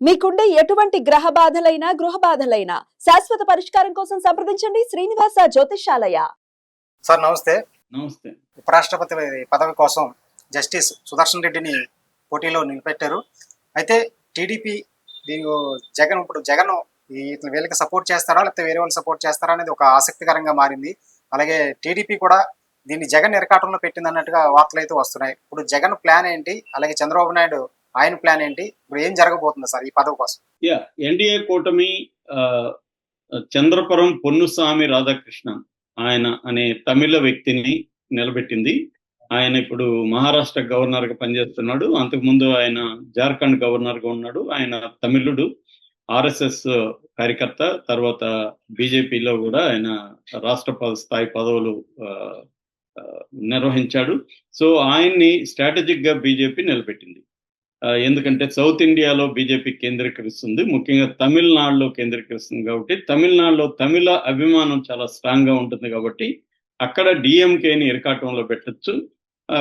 మీకుండే ఎటువంటి గ్రహ బాధలైనా గృహ బాధలైనా శాశ్వత పరిష్కారం కోసం సంప్రదించండి శ్రీనివాస జ్యోతిషాలయ సార్ నమస్తే. నమస్తే. ఉపరాష్ట్రపతి పదవి కోసం జస్టిస్ సుదర్శన్ రెడ్డిని పోటీలో నిలబెట్టారు. అయితే టీడీపీ దీని జగన్ ఇప్పుడు జగన్ ఇట్లా వీళ్ళకి సపోర్ట్ చేస్తారా లేకపోతే వేరే వాళ్ళు సపోర్ట్ చేస్తారా అనేది ఒక ఆసక్తికరంగా మారింది. అలాగే టీడీపీ కూడా దీన్ని జగన్ ఇరకాటంలో పెట్టింది అన్నట్టుగా వార్తలు అయితే వస్తున్నాయి. ఇప్పుడు జగన్ ప్లాన్ ఏంటి? అలాగే చంద్రబాబు నాయుడు ఆయన ప్లాన్ ఏంటి? ఇప్పుడు ఏం జరగబోతుంది సార్ ఈ పదవి కోసం? యా ఎన్డీఏ కూటమి ఆ, చంద్రపురం పొన్నుస్వామి రాధాకృష్ణ ఆయన అనే తమిళ వ్యక్తిని నిలబెట్టింది. ఆయన ఇప్పుడు మహారాష్ట్ర గవర్నర్గా పనిచేస్తున్నాడు. అంతకుముందు ఆయన జార్ఖండ్ గవర్నర్గా ఉన్నాడు. ఆయన తమిళుడు ఆర్ఎస్ఎస్ కార్యకర్త తర్వాత బీజేపీలో కూడా ఆయన రాష్ట్ర స్థాయి పదవులు నిర్వహించాడు. సో ఆయన్ని స్ట్రాటజిక్గా బీజేపీ నిలబెట్టింది. ఎందుకంటే సౌత్ ఇండియాలో బీజేపీ కేంద్రీకరిస్తుంది ముఖ్యంగా తమిళనాడులో కేంద్రీకరిస్తుంది కాబట్టి తమిళనాడులో తమిళ అభిమానం చాలా స్ట్రాంగ్గా ఉంటుంది కాబట్టి అక్కడ డిఎంకేని ఇరకాటంలో పెట్టొచ్చు.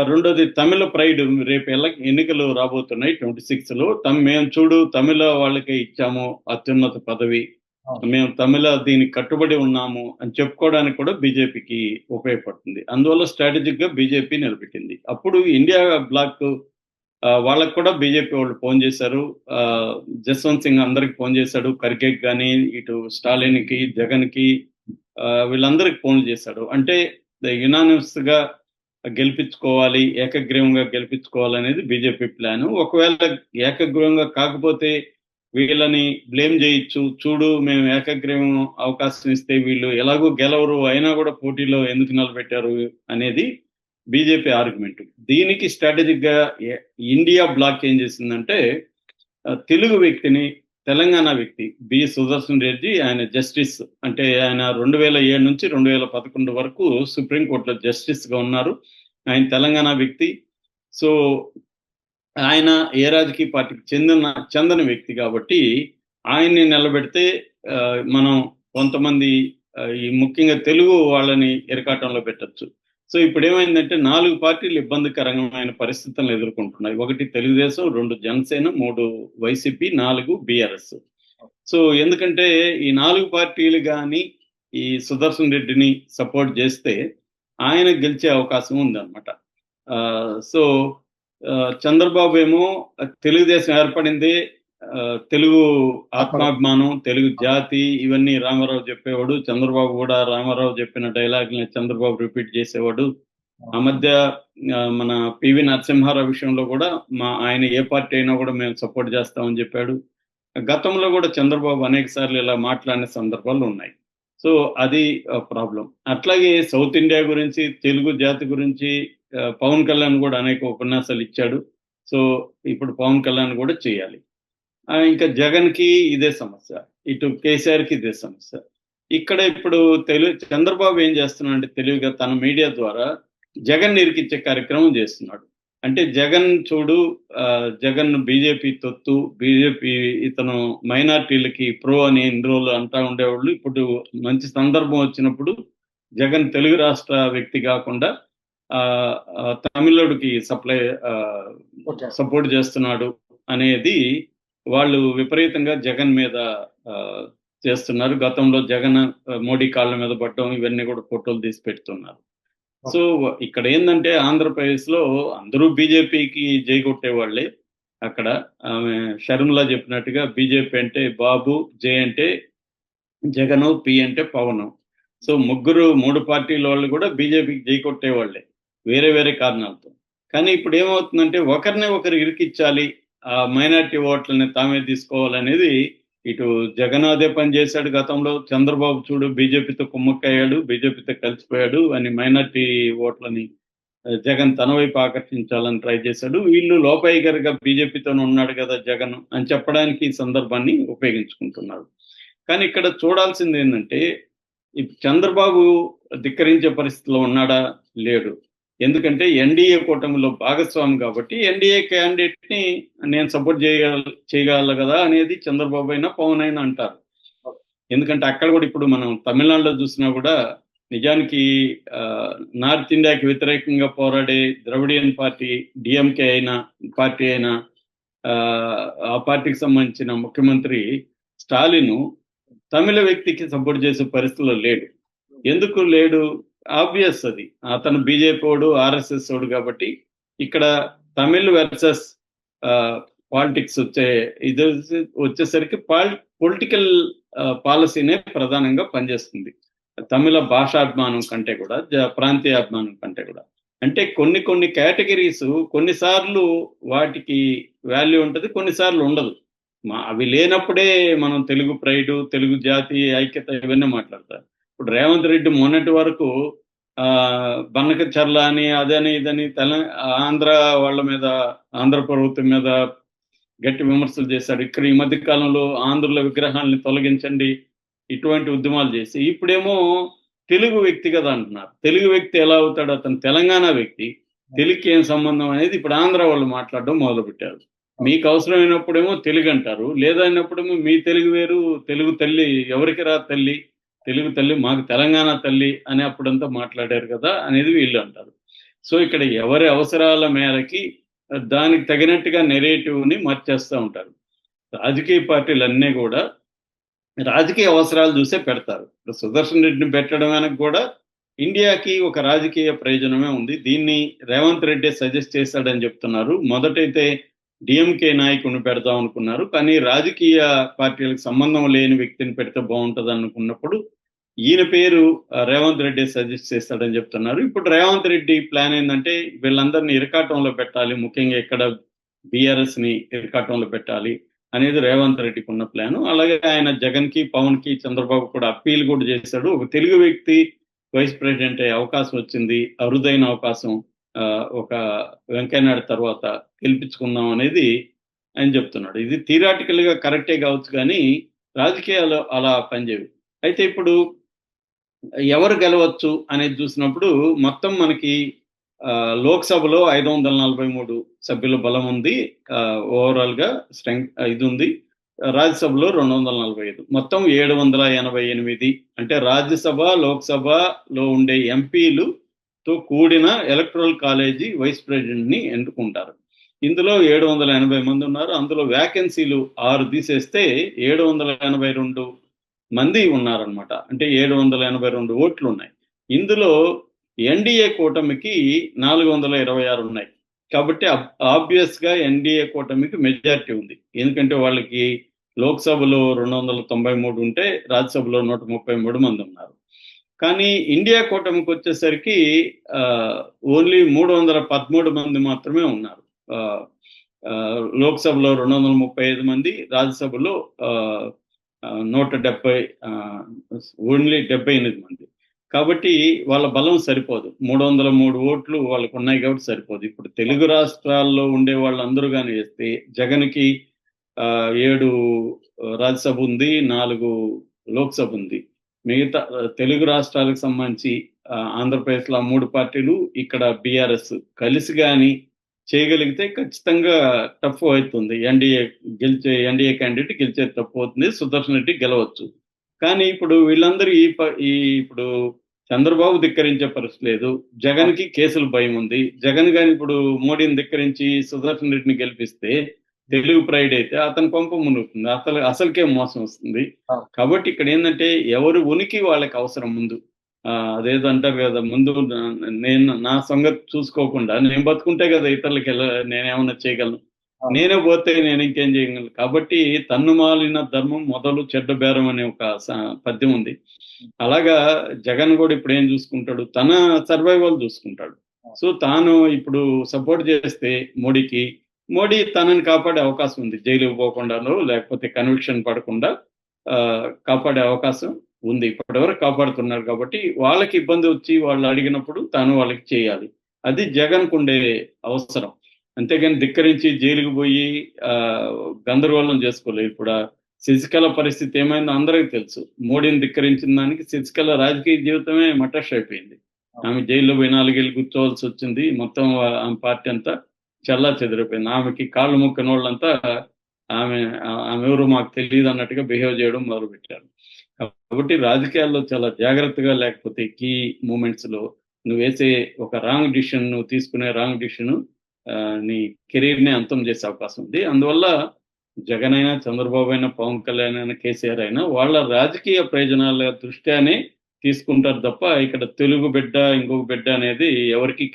రెండోది తమిళ ప్రైడ్ రేపు ఎల్ల ఎన్నికలు రాబోతున్నాయి ట్వంటీ సిక్స్లో. తమ్ మేము చూడు తమిళ వాళ్ళకే ఇచ్చాము అత్యున్నత పదవి. మేము తమిళ దీనికి కట్టుబడి ఉన్నాము అని చెప్పుకోవడానికి కూడా బీజేపీకి ఉపయోగపడుతుంది. అందువల్ల స్ట్రాటజిక్గా బీజేపీ నిలబెట్టింది. అప్పుడు ఇండియా బ్లాక్ వాళ్ళకు కూడా బీజేపీ వాళ్ళు ఫోన్ చేశారు. ఆ, జస్వంత్ సింగ్ అందరికి ఫోన్ చేశాడు. ఖర్గేకి కానీ ఇటు స్టాలిన్కి జగన్కి వీళ్ళందరికి ఫోన్ చేశాడు. అంటే యునానిమస్గా గెలిపించుకోవాలి ఏకగ్రీవంగా గెలిపించుకోవాలనేది బీజేపీ ప్లాన్. ఒకవేళ ఏకగ్రీవంగా కాకపోతే వీళ్ళని బ్లేమ్ చేయొచ్చు. చూడు మేము ఏకగ్రీవం అవకాశం ఇస్తే వీళ్ళు ఎలాగో గెలవరు అయినా కూడా పోటీలో ఎందుకు నిలబెట్టారు అనేది బీజేపీ ఆర్గ్యుమెంట్. దీనికి స్ట్రాటజిక్గా ఇండియా బ్లాక్ ఏం చేసిందంటే తెలుగు వ్యక్తిని తెలంగాణ వ్యక్తి బి సుదర్శన్ రెడ్డి ఆయన జస్టిస్ అంటే ఆయన రెండు వేల ఏడు నుంచి రెండు వేల పదకొండు వరకు సుప్రీంకోర్టులో జస్టిస్గా ఉన్నారు. ఆయన తెలంగాణ వ్యక్తి. సో ఆయన ఏ రాజకీయ పార్టీకి చెందిన చెందని వ్యక్తి కాబట్టి ఆయన్ని నిలబెడితే మనం కొంతమంది ఈ ముఖ్యంగా తెలుగు వాళ్ళని ఇరకాటంలో పెట్టొచ్చు. సో ఇప్పుడు ఏమైందంటే నాలుగు పార్టీలు ఇబ్బందికరమైన పరిస్థితులను ఎదుర్కొంటున్నాయి. ఒకటి తెలుగుదేశం రెండు జనసేన మూడు వైసీపీ నాలుగు బీఆర్ఎస్. సో ఎందుకంటే ఈ నాలుగు పార్టీలు కానీ ఈ సుదర్శన్ రెడ్డిని సపోర్ట్ చేస్తే ఆయన గెలిచే అవకాశం ఉందన్నమాట. ఆ, సో చంద్రబాబు ఏమో తెలుగుదేశం ఏర్పడింది తెలుగు ఆత్మాభిమానం తెలుగు జాతి ఇవన్నీ రామారావు చెప్పేవాడు. చంద్రబాబు కూడా రామారావు చెప్పిన డైలాగ్ని చంద్రబాబు రిపీట్ చేసేవాడు. ఆ. మధ్య మన పివి నరసింహారావు విషయంలో కూడా మా ఆయన ఏ పార్టీ అయినా కూడా మేము సపోర్ట్ చేస్తామని చెప్పాడు. గతంలో కూడా చంద్రబాబు అనేక సార్లు ఇలా మాట్లాడిన సందర్భాలు ఉన్నాయి. సో అది ప్రాబ్లం. అట్లాగే సౌత్ ఇండియా గురించి తెలుగు జాతి గురించి పవన్ కళ్యాణ్ కూడా అనేక ఉపన్యాసాలు ఇచ్చాడు. సో ఇప్పుడు పవన్ కళ్యాణ్ కూడా చేయాలి. ఇంకా జగన్కి ఇదే సమస్య. ఇటు కేసీఆర్కి ఇదే సమస్య. ఇక్కడ ఇప్పుడు తెలుగు చంద్రబాబు ఏం చేస్తున్నాడు అంటే తెలివిగా తన మీడియా ద్వారా జగన్ ఇరికిచ్చే కార్యక్రమం చేస్తున్నాడు. అంటే జగన్ చూడు జగన్ బీజేపీ తొత్తు బీజేపీ ఇతను మైనార్టీలకి ప్రో అని ఇన్ని రోజులు అంటా ఉండేవాళ్ళు. ఇప్పుడు మంచి సందర్భం వచ్చినప్పుడు జగన్ తెలుగు రాష్ట్ర వ్యక్తి కాకుండా తమిళుడికి సప్లై సపోర్ట్ చేస్తున్నాడు అనేది వాళ్ళు విపరీతంగా జగన్ మీద ఆ, చేస్తున్నారు. గతంలో జగన్ మోడీ కాళ్ళ మీద పడ్డం ఇవన్నీ కూడా ఫోటోలు తీసి పెడుతున్నారు. సో ఇక్కడ ఏంటంటే ఆంధ్రప్రదేశ్లో అందరూ బీజేపీకి జై కొట్టేవాళ్ళే అక్కడ ఆమె షర్మిలా చెప్పినట్టుగా బీజేపీ అంటే బాబు జే అంటే జగన్ పి అంటే పవన్. సో ముగ్గురు మూడు పార్టీల వాళ్ళు కూడా బీజేపీకి జై కొట్టేవాళ్ళే వేరే వేరే కారణాలతో. కానీ ఇప్పుడు ఏమవుతుందంటే ఒకరినే ఒకరు ఇరికిచ్చాలి మైనార్టీ ఓట్లని తామే తీసుకోవాలనేది ఇటు జగన్ అదే పని చేశాడు గతంలో. చంద్రబాబు చూడు బీజేపీతో కుమ్మక్కయ్యాడు బీజేపీతో కలిసిపోయాడు అని మైనార్టీ ఓట్లని జగన్ తన వైపు ఆకర్షించాలని ట్రై చేశాడు. వీళ్ళు లోపాయిగరిగా బీజేపీతో ఉన్నాడు కదా జగన్ అని చెప్పడానికి ఈ సందర్భాన్ని ఉపయోగించుకుంటున్నారు. కానీ ఇక్కడ చూడాల్సింది ఏంటంటే చంద్రబాబు ధిక్కరించే పరిస్థితిలో ఉన్నాడా? లేడు. ఎందుకంటే ఎన్డీఏ కూటమిలో భాగస్వామి కాబట్టి ఎన్డీఏ క్యాండిడేట్ని నేను సపోర్ట్ చేయగల చేయగల కదా అనేది చంద్రబాబు అయినా పవన్ అయినా అంటారు. ఎందుకంటే అక్కడ కూడా ఇప్పుడు మనం తమిళనాడులో చూసినా కూడా నిజానికి ఆ, నార్త్ ఇండియాకి వ్యతిరేకంగా పోరాడే ద్రవిడియన్ పార్టీ డిఎంకే అయినా పార్టీ అయినా ఆ, ఆ పార్టీకి సంబంధించిన ముఖ్యమంత్రి స్టాలిన్ తమిళ వ్యక్తికి సపోర్ట్ చేసే పరిస్థితిలో లేడు. ఎందుకు లేడు? ఆబ్వియస్ అది. అతను బీజేపీ వాడు ఆర్ఎస్ఎస్ వాడు కాబట్టి ఇక్కడ తమిళ్ వర్సెస్ పాలిటిక్స్ వచ్చే ఇది వచ్చేసరికి పాల్ పొలిటికల్ పాలసీనే ప్రధానంగా పనిచేస్తుంది. తమిళ భాషాభిమానం కంటే కూడా ప్రాంతీయ ప్రాంతీయాభిమానం కంటే కూడా. అంటే కొన్ని కొన్ని కేటగిరీస్ కొన్నిసార్లు వాటికి వాల్యూ ఉంటుంది కొన్నిసార్లు ఉండదు. మా అవి లేనప్పుడే మనం తెలుగు ప్రైడ్ తెలుగు జాతి ఐక్యత ఇవన్నీ మాట్లాడతారు. ఇప్పుడు రేవంత్ రెడ్డి మొన్నటి వరకు ఆ బన్నక చర్ల అని అదని ఇదని తెల ఆంధ్ర వాళ్ళ మీద ఆంధ్ర ప్రభుత్వం మీద గట్టి విమర్శలు చేశాడు. ఇక్కడ ఈ మధ్య కాలంలో ఆంధ్రుల విగ్రహాలని తొలగించండి ఇటువంటి ఉద్యమాలు చేసి ఇప్పుడేమో తెలుగు వ్యక్తి కదా అంటున్నారు. తెలుగు వ్యక్తి ఎలా అవుతాడు? అతను తెలంగాణ వ్యక్తి. తెలుగుకి ఏం సంబంధం అనేది ఇప్పుడు ఆంధ్ర వాళ్ళు మాట్లాడడం మొదలుపెట్టారు. మీకు అవసరమైనప్పుడేమో తెలుగు అంటారు లేదన్నప్పుడేమో మీ తెలుగు వేరు తెలుగు తల్లి ఎవరికి రా తల్లి? తెలుగు తల్లి మాకు తెలంగాణ తల్లి అని అప్పుడంతా మాట్లాడారు కదా అనేది వీళ్ళు అంటారు. సో ఇక్కడ ఎవరి అవసరాల మేరకి దానికి తగినట్టుగా నెరేటివ్ని మార్చేస్తూ ఉంటారు. రాజకీయ పార్టీలు అన్నీ కూడా రాజకీయ అవసరాలు చూసే పెడతారు. ఇప్పుడు సుదర్శన్ రెడ్డిని పెట్టడం వెనక కూడా ఇండియాకి ఒక రాజకీయ ప్రయోజనమే ఉంది. దీన్ని రేవంత్ రెడ్డి సజెస్ట్ చేశాడని చెప్తున్నారు. మొదటైతే డిఎంకే నాయకుడిని పెడదాం అనుకున్నారు. కానీ రాజకీయ పార్టీలకు సంబంధం లేని వ్యక్తిని పెడితే బాగుంటుంది అనుకున్నప్పుడు ఈయన పేరు రేవంత్ రెడ్డి సజెస్ట్ చేస్తాడని చెప్తున్నారు. ఇప్పుడు రేవంత్ రెడ్డి ప్లాన్ ఏంటంటే వీళ్ళందరినీ ఇరకాటంలో పెట్టాలి ముఖ్యంగా ఇక్కడ బీఆర్ఎస్ని ఇరకాటంలో పెట్టాలి అనేది రేవంత్ రెడ్డికి ఉన్న ప్లాన్. అలాగే ఆయన జగన్కి పవన్కి చంద్రబాబు కూడా అప్పీల్ కూడా చేశాడు. ఒక తెలుగు వ్యక్తి వైస్ ప్రెసిడెంట్ అయ్యే అవకాశం వచ్చింది అరుదైన అవకాశం ఆ, ఒక వెంకయ్యనాయుడు తర్వాత గెలిపించుకుందాం అనేది ఆయన చెప్తున్నాడు. ఇది థియరాటికల్గా కరెక్టే కావచ్చు కానీ రాజకీయాలు అలా పనిచేయవు అయితే ఇప్పుడు ఎవరు గెలవచ్చు అనేది చూసినప్పుడు మొత్తం మనకి లోక్సభలో ఐదు వందల నలభై మూడు సభ్యుల బలం ఉంది. ఓవరాల్గా స్ట్రెంగ్ ఇది ఉంది. రాజ్యసభలో రెండు వందల నలభై ఐదు. మొత్తం ఏడు వందల ఎనభై ఎనిమిది. అంటే రాజ్యసభ లోక్సభలో ఉండే ఎంపీలుతో కూడిన ఎలక్ట్రల్ కాలేజీ వైస్ ప్రెసిడెంట్ని ఎన్నుకుంటారు. ఇందులో ఏడు వందల ఎనభై మంది ఉన్నారు. అందులో వ్యాకెన్సీలు ఆరు తీసేస్తే ఏడు వందల ఎనభై రెండు మంది ఉన్నారనమాట అంటే ఏడు వందల ఎనభై రెండు ఓట్లు ఉన్నాయి ఇందులో ఎన్డీఏ కూటమికి నాలుగు వందల ఇరవై ఆరు ఉన్నాయి. కాబట్టి ఆబ్వియస్గా ఎన్డీఏ కూటమికి మెజారిటీ ఉంది. ఎందుకంటే వాళ్ళకి లోక్సభలో రెండు వందల తొంభై మూడు ఉంటే రాజ్యసభలో నూట ముప్పై మూడు మంది ఉన్నారు. కానీ ఇండియా కూటమికి వచ్చేసరికి ఓన్లీ మూడు వందల పదమూడు మంది మాత్రమే ఉన్నారు. ఆ, లోక్సభలో రెండు వందల ముప్పై ఐదు మంది రాజ్యసభలో నూట డెబ్బై ఓన్లీ డెబ్బై ఎనిమిది మంది. కాబట్టి వాళ్ళ బలం సరిపోదు. మూడు వందల మూడు ఓట్లు వాళ్ళకు ఉన్నాయి కాబట్టి సరిపోదు. ఇప్పుడు తెలుగు రాష్ట్రాల్లో ఉండే వాళ్ళందరూ కానీ వేస్తే జగన్కి ఏడు రాజ్యసభ ఉంది నాలుగు లోక్సభ ఉంది. మిగతా తెలుగు రాష్ట్రాలకు సంబంధించి ఆంధ్రప్రదేశ్లో ఆ మూడు పార్టీలు ఇక్కడ బీఆర్ఎస్ కలిసి కానీ చేయగలిగితే ఖచ్చితంగా టఫ్ అవుతుంది. ఎన్డీఏ గెలిచే ఎన్డీఏ క్యాండిడేట్ గెలిచే టఫ్ అవుతుంది. సుదర్శన్ రెడ్డి గెలవచ్చు. కానీ ఇప్పుడు వీళ్ళందరూ ఈ ఈ ఇప్పుడు చంద్రబాబు ధిక్కరించే పరిస్థితి లేదు. జగన్కి కేసులు భయం ఉంది. జగన్ గాని ఇప్పుడు మోడీని ధిక్కరించి సుదర్శన్ రెడ్డిని గెలిపిస్తే తెలుగు ప్రైడ్ అయితే అతని పంప మునుగుతుంది. అసలు అసలుకే మోసం వస్తుంది. కాబట్టి ఇక్కడ ఏంటంటే ఎవరు ఉనికి వాళ్ళకి అవసరం ముందు. ఆ, అదేదో అంటారు కదా ముందు నేను నా సంగతి చూసుకోకుండా నేను బతుకుంటే కదా ఇతరులకి ఎలా నేనేమన్నా చేయగలను. నేనే పోతే నేను ఇంకేం చేయగలను? కాబట్టి తన్ను మాలిన ధర్మం మొదలు చెడ్డ బేరం అనే ఒక పద్యం ఉంది. అలాగా జగన్ కూడా ఇప్పుడు ఏం చూసుకుంటాడు? తన సర్వైవల్ చూసుకుంటాడు. సో తాను ఇప్పుడు సపోర్ట్ చేస్తే మోడీకి మోడీ తనని కాపాడే అవకాశం ఉంది. జైలుకు పోకుండానో లేకపోతే కన్విక్షన్ పడకుండా ఆ, కాపాడే అవకాశం ఉంది. ఇప్పటివరకు కాపాడుతున్నారు కాబట్టి వాళ్ళకి ఇబ్బంది వచ్చి వాళ్ళు అడిగినప్పుడు తాను వాళ్ళకి చేయాలి. అది జగన్కు ఉండే అవసరం. అంతేగాని ధిక్కరించి జైలుకు పోయి గందరగోళం చేసుకోలేదు ఇప్పుడు శశికళ పరిస్థితి ఏమైందో అందరికీ తెలుసు. మోడీని ధిక్కరించిన దానికి శశికళ రాజకీయ జీవితమే మటష్ అయిపోయింది. ఆమె జైల్లో పోయి నాలుగేళ్ళు కూర్చోవాల్సి వచ్చింది. మొత్తం ఆమె పార్టీ అంతా చల్లా చెదిరిపోయింది. ఆమెకి కాళ్ళు మొక్కని వాళ్ళంతా ఆమె ఆమె ఎవరు మాకు తెలియదు అన్నట్టుగా బిహేవ్ చేయడం మొదలు పెట్టారు కాబట్టి రాజకీయాల్లో చాలా జాగ్రత్తగా లేకపోతే కీ మూమెంట్స్లో నువ్వు వేసే ఒక రాంగ్ డిసిషన్ నువ్వు తీసుకునే రాంగ్ డిసిషన్ ఆ, నీ కెరీర్ని అంతం చేసే అవకాశం ఉంది. అందువల్ల జగన్ అయినా చంద్రబాబు అయినా పవన్ కళ్యాణ్ అయినా కేసీఆర్ అయినా వాళ్ళ రాజకీయ ప్రయోజనాల దృష్ట్యానే తీసుకుంటారు తప్ప ఇక్కడ తెలుగు బిడ్డ ఇంకొక బిడ్డ అనేది ఎవరికి